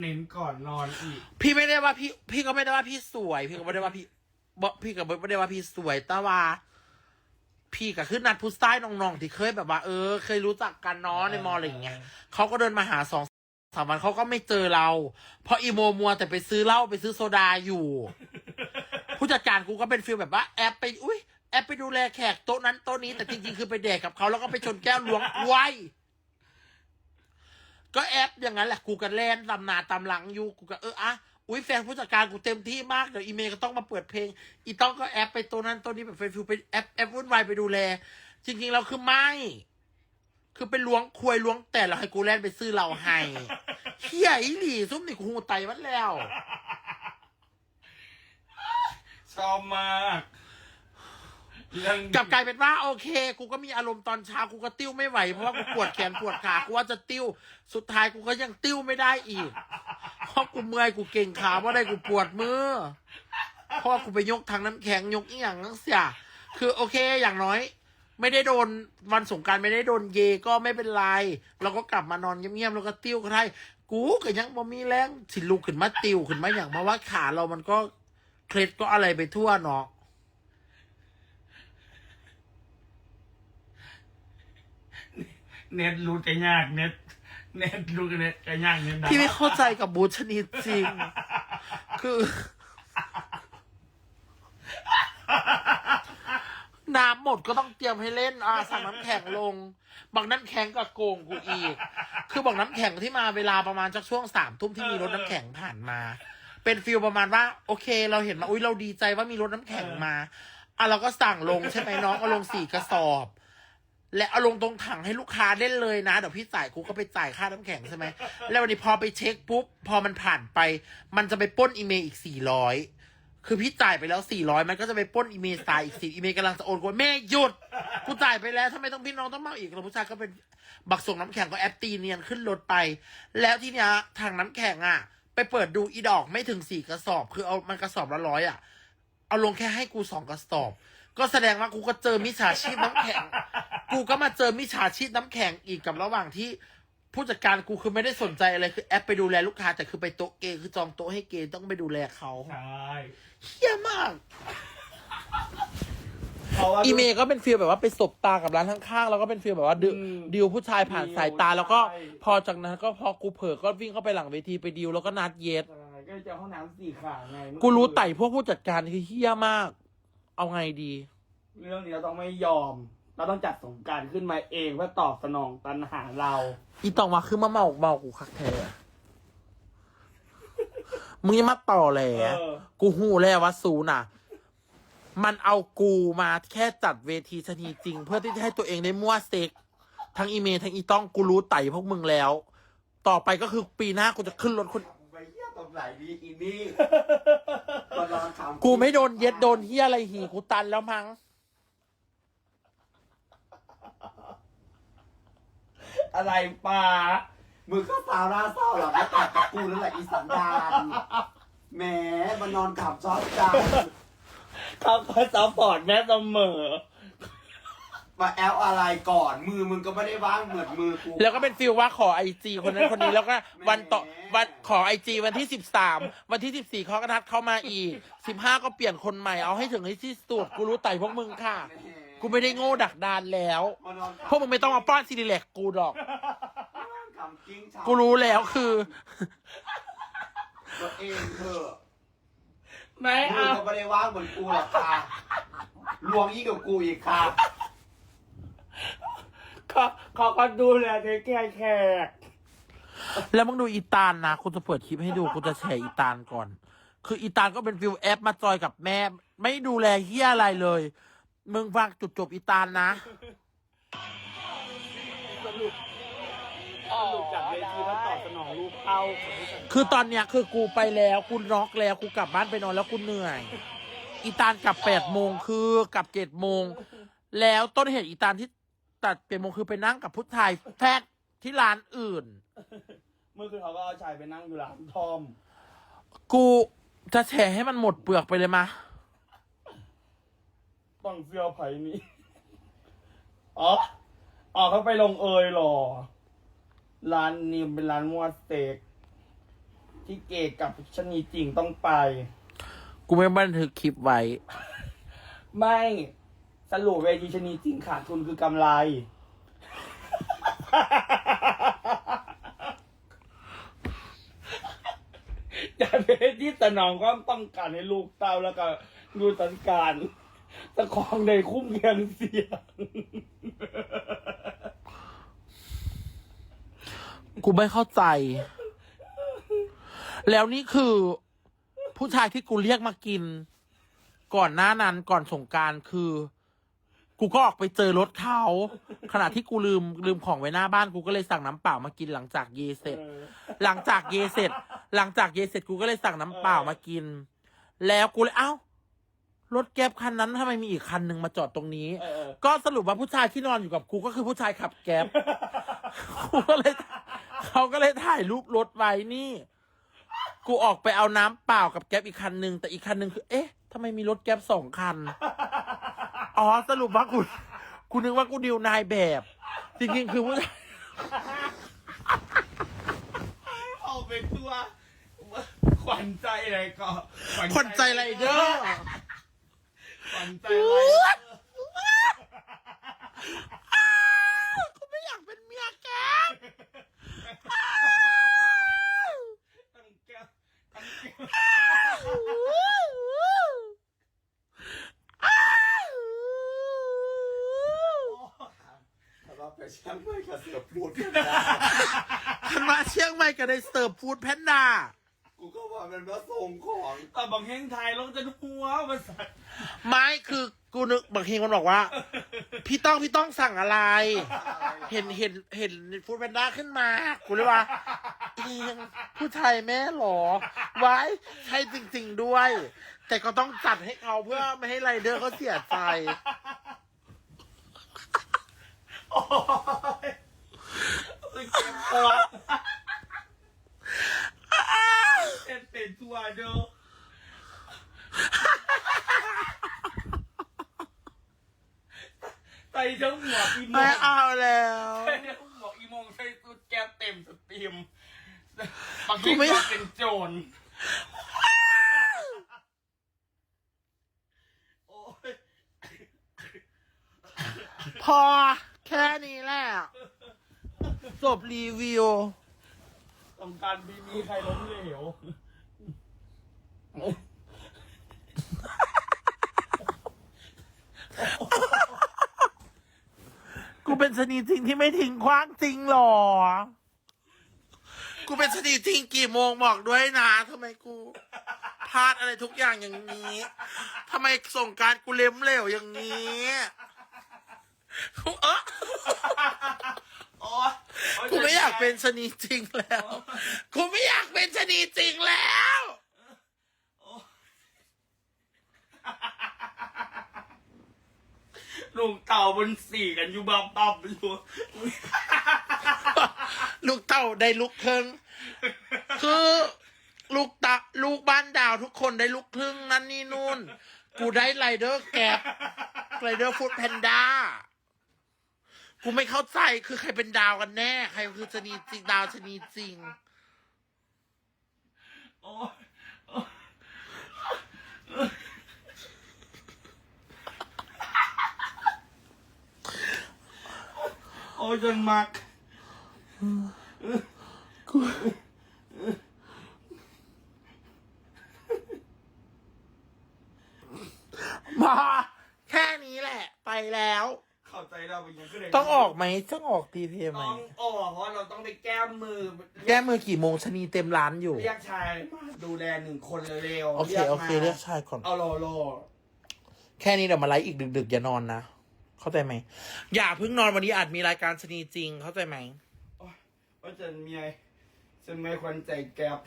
เน้นก่อนนอนอีก พี่ไม่ได้ว่าพี่ พี่ก็ไม่ได้ว่าพี่สวย พี่ก็ไม่ได้ว่าพี่บอพี่ก็ไม่ได้ว่าพี่สวยแต่ว่า พี่ก็คือนัดผู้ชายน้องๆที่เคยแบบว่า เออ เคยรู้จักกันเนาะในมออะไรอย่างเงี้ยเขาก็เดินมาหาสองสามวันเขาก็ไม่เจอเรา เพราะอีโมมัวแต่ไปซื้อเหล้าไปซื้อโซดาอยู่ ผู้จัดการกูก็เป็นฟีลแบบว่าแอบไปอุ้ยแอบไปดูแลแขกโต๊ะนั้นโต๊ะนี้แต่จริงๆคือไปแดกกับเขาแล้วก็ไปชนแก้วล้วงไว้ ก็แอปอย่างนั้นแหละกูกันแล่นตำนาตำหลังอยู่กูก็เอออะอุ้ยแฟนผู้จัดการกูเต็มที่มากเดี๋ยวอีเมลก็ต้องมาเปิดเพลง อีต้องก็แอปไปตัวนั้นตัวนี้แบบเฟซฟิวไปแอปแอปวุ่นวายไปดูแล จริงๆเราคือไม่ คือไปล้วงควยล้วงแต่เราให้กูแล่นไปซื้อเราให้เฮียอีหลีซุ่มนี่กูหูไตมันแล้ว ชอบมาก เรื่องกลับกลายเป็นว่าโอเค กูก็มีอารมณ์ตอนเช้ากูก็ติ้วไม่ไหว เพราะว่ากูปวดแขนปวดขากูว่าจะติ้ว สุดท้ายกูก็ยังติ้วไม่ได้อีก เพราะกูเมื่อยกูเก่งขาว่าะได้กูปวดมือเพราะว่ากูไปยกทางน้ำแข็งยกอีหยังนั่งเสียคือโอเคอย่างน้อย ไม่ได้โดนวันสงกรารไม่ได้โดนเยก็ไม่เป็นไรเราก็กลับมานอนเงียบๆแล้วก็ติ้วก็ได้กูก็ยังบ่มีแรงสิลุกขึ้นมาติ้วขึ้นมาอย่างเพราว่าขาเรามันก็เคล็ดก็อะไรไปทั่วเนาะ เน็ตรู้จะยากเน็ตเน็ตรู้กันเน็ตจะยากเน็ตดาพี่ไม่เข้าใจกับบูธชนิดจริง คือ น้ำหมดก็ต้องเตรียมให้เล่นอ่าสั่งน้ำแข็งลงบักน้ำแข็งก็โกงกูอีก คือบอกน้ำแข็งที่มาเวลาประมาณจากช่วงสามทุ่มที่มีรถน้ำแข็งผ่านมา เป็นฟิลประมาณว่า โอเค เราเห็นมาอุ้ยเราดีใจว่ามีรถน้ำแข็งมาอะเราก็สั่งลงใช่ไหมน้องเอาลงสี่กระสอบ และเอาลงตรงถังให้ลูกค้าเล่นเลยนะเดี๋ยวพี่จ่ายกูก็ไปจ่ายค่าน้ำแข็งใช่ไหมแล้ววันนี้พอไปเช็คปุ๊บพอมันผ่านไป มันจะไปป้นอีเมลอีกสี่ร้อยคือพี่จ่ายไปแล้วสี่ร้อยมันก็จะไปป้นอีเมลตายอีกสี่อีเมลกำลังจะโอนกูแม่หยุดกูจ่ายไปแล้วทำไมต้องพี่น้องต้องมาอีกแล้วผู้ชายก็เป็นบักส่งน้ำแข็งก็แอปตีเนียนขึ้นรถไป แล้วทีเนี้ยทางน้ำแข็งอะ ไปเปิดดูอีดอกไม่ถึงสี่กระสอบ คือเอามันกระสอบละร้อยอะ เอาลงแค่ให้กูสองกระสอบ ก็แสดงว่ากูก็เจอมิจฉาชีพน้ำแข็ง กูก็มาเจอมิจฉาชีพน้ำแข็งอีกกับระหว่างที่ผู้จัดการกูคือไม่ได้สนใจอะไรคือแอปไปดูแลลูกค้าแต่คือไปโต๊ะเกย์คือจองโต๊ะให้เกย์ต้องไปดูแลเขาใช่เฮี้ยมาก เพราะว่า อีเมลก็เป็นฟีลแบบว่าไปสบตากับร้านข้างๆ แล้วก็เป็นฟีลแบบว่าดิวอืมดิวผู้ชายผ่านสายตา แล้วก็ใช่ พอจากนั้นก็พอกูเผลอก็วิ่งเข้าไปหลังเวทีไปดิวแล้วก็นัดเย็ดใช่ก็จะเอาห้องน้ำสี่ขาไงกูรู้ไต่พวกผู้จัดการคือเฮี้ยมาก เอาไงดี เรื่องนี้เราต้องไม่ยอม เราต้องจัดสงกรารขึ้นมาเองเพื่อตอบสนองตันหาเรา อีตองมาคือมาเมาเมากูคักแท้มึงอยังมาต่อแหลเออ กูหูแล้วว่าซูน่ะ มันเอากูมาแค่จัดเวทีชนีจริง เพื่อที่จะให้ตัวเองได้มั่วเซ็ก ทั้งอีเมลทั้งอีต้องกูรู้ไต่พวกมึงแล้ว ต่อไปก็คือปีหน้ากูจะขึ้นรถคน ไปเยี่ยตบไหลดีอีนี่มานอนขำกูไม่โดนเย็ดโดนเฮียอะไรหีกูตันแล้วมั้ง อะไรป้ามึงก็สาวหน้าเศร้าเหรอไม่ต่างกับกูนั่นแหละอีสันดานแหมมานอนขำชอบจังเขาก็ซัพพอร์ตแม่เสมอ มาแอลอะไรก่อน มือมึงก็ไม่ได้ว่างเหมือนมือกู แล้วก็เป็นฟิลว่าขอไอจีคนนั้นคนนี้แล้วก็วันต่อวันขอไอจีวันที่สิบสามวันที่สิบสี่เขาก็นัดเข้ามาอีกสิบห้าก็เปลี่ยนคนใหม่เอาให้ถึงให้ที่สุดกูรู้ไต่พวกมึงค่ะ แหม กูไม่ได้โง่ดักดานแล้ว มานอนขำพวกมึงไม่ต้องมาป้อนซีดีแลกกูดอกมานอนขำกิ้งเช้ากูรู้แล้วคือ ตัวเองเถอะไม่มือเอา ก็ไม่ได้ว่างเหมือนกูหรอกค่ะลวงยิ่งกับกูอีกค่ะ เขาเขาก็ดูแลเทคแคร์แขกแล้วมึงดูอีตาลนะคุณจะเปิดคลิปให้ดูกูจะแชร์อีตาลก่อน คืออีตาลก็เป็นฟิลแอปมาจอยกับแม่ ไม่ดูแลเฮียอะไรเลย มึงฟังจุดจบอีตาลนะสรุปจากเวทีแล้วตอบสนองลูกเอาคือตอนเนี้ยคือกูไปแล้วกูน็อกแล้วกูกลับบ้านไปนอนแล้วกูเหนื่อย อีตาลกลับแปดโมงคือกลับเจ็ดโมง แล้วต้นเหตุอีตาลที่ตัดเจ็ดโมงคือไปนั่งกับผู้ชายแพทย์ที่ร้านอื่น เมื่อคืนเขาก็เอาชายไปนั่งอยู่ร้านทอม กูจะแฉให้มันหมดเปลือกไปเลยมะ ต้องเสื้อไผ่นี้อ๋ออ๋อเขาไปลงเอยเหรอ ร้านนี้เป็นร้านมัวสเต็ก ที่เกตกับชะนีจริงต้องไป กูไม่บันทึกคลิปไว้ ไม่สรุปเวทีชะนีจริงขาดทุนคือกำไรจะเป็นที่สนองความต้องการให้ลูกเต้าแล้วก็ดูสันการ ตะคองในคุ้มเคียงเสียง กูไม่เข้าใจ แล้วนี่คือ ผู้ชายที่กูเรียกมากิน ก่อนหน้านั้นก่อนสงกรารคือ กูก็ออกไปเจอรถเขาขณะที่กูลืมลืมของไว้หน้าบ้านกูก็เลยสั่งน้ำเปล่ามากินหลังจากเยเสร็จ หลังจากเยเสร็จ หลังจากเยเสร็จกูก็เลยสั่งน้ำเปล่ามากิน แล้วกูเลยเอ้า รถแก๊บคันนั้นทำไมมีอีกคันหนึ่งมาจอดตรงนี้ เออ ก็สรุปว่าผู้ชายที่นอนอยู่กับกูก็คือผู้ชายขับแก๊บกูก็เลยเขาก็เลยถ่ายรูปรถไว้นี่ กูออกไปเอาน้ำเปล่ากับแก๊บอีกคันหนึ่งแต่อีกคันหนึ่งคือ เอ๊ะทำไมมีรถแก๊บสองคัน อ๋อสรุปว่ากูกูนึกว่ากูดิวนายแบบ จริงๆคือผู้ชายเอาไปตัวขวัญใจอะไรก็คนใจไรเดอร์ ขวัญใจไรเดอร์กูไม่อยากเป็นเมียแก๊บตั้งแก้วตั้งแก้วแต่ว่าไปเชียงใหม่กับเสือพูดฉันมาเชียงใหม่ก็ได้เสิร์ฟฟูดแพนด้า มันว่าส่งของแต่บางแห่งไทยเราจะหัวมันสัตว์ไม่คือกูนึกบางทีมันบอกว่า พี่ต้องพี่ต้องสั่งอะไร เห็นเห็นเห็นฟู้ดแพนด้าขึ้นมา กูเลยว่าเองผู้ชายแม่หรอไว้ใช่จริง ๆด้วย แต่ก็ต้องจัดให้เขาเพื่อไม่ให้ไรเดอร์เขาเสียใจ โอ้ยเก็บตัวเอ็นเป็นตัวเด้อใส่ ทั้งหัวอีโมไม่เอาแล้วใส่ทั้งหัวอีโมงใส่สุดแก้วเต็มสตรีมบางทีกูไม่ก็เป็นโจรโอ้ยพอแค่นี้แหละจบรีวิว ต้องการบีมีใครล้มเหลว กูเป็น ชนีจริงที่ไม่ทิ้งคว้างจริงหรอ กูเป็นชนีจริงกี่โมงบอกด้วยนะทำไมกูพลาดอะไรทุกอย่างอย่างนี้ทำไมส่งกรารกูเล้มเหลวอย่างนี้กูเออโอ้ยกูไม่อยากเป็นชนีจริงแล้ว กูไม่อยากเป็นชนีจริงแล้ว ลุงเต่าบนสี่กันอยู่บับบับอยู่ลูกเต้าได้ลูกครึ่งคือ ลูกตะลูกบ้านดาวทุกคนได้ลูกครึ่งนั่นนี่นู่น กูได้ไรเดอร์แกปไรเดอร์ฟูดแพนด้ากูไม่เข้าใจคือใครเป็นดาวกันแน่ ใครคือชนีจริงดาวชนีจริง โอ้ย อ้ยจนมักมาแค่นี้แหละ ไปแล้ว เข้าใจเราเป็นยังไงต้องออกไหมต้องออกตีเพไหมต้องออกเพราะเราต้องไปแก้มือ แก้มือกี่โมงชนีเต็มร้านอยู่ เรียกชายมาดูแลหนึ่งคนเร็วๆโอเครียกโอเคมาเรียกชายก่อนเอาโลโลแค่นี้เดี๋ยวมาไลฟ์อีกดึกๆอย่านอนนะ เข้าใจไหม อย่าเพิ่งนอนวันนี้อาจมีรายการชนีจริง เข้าใจไหม ว่าจะมีไงจะไม่ควรใจแกบ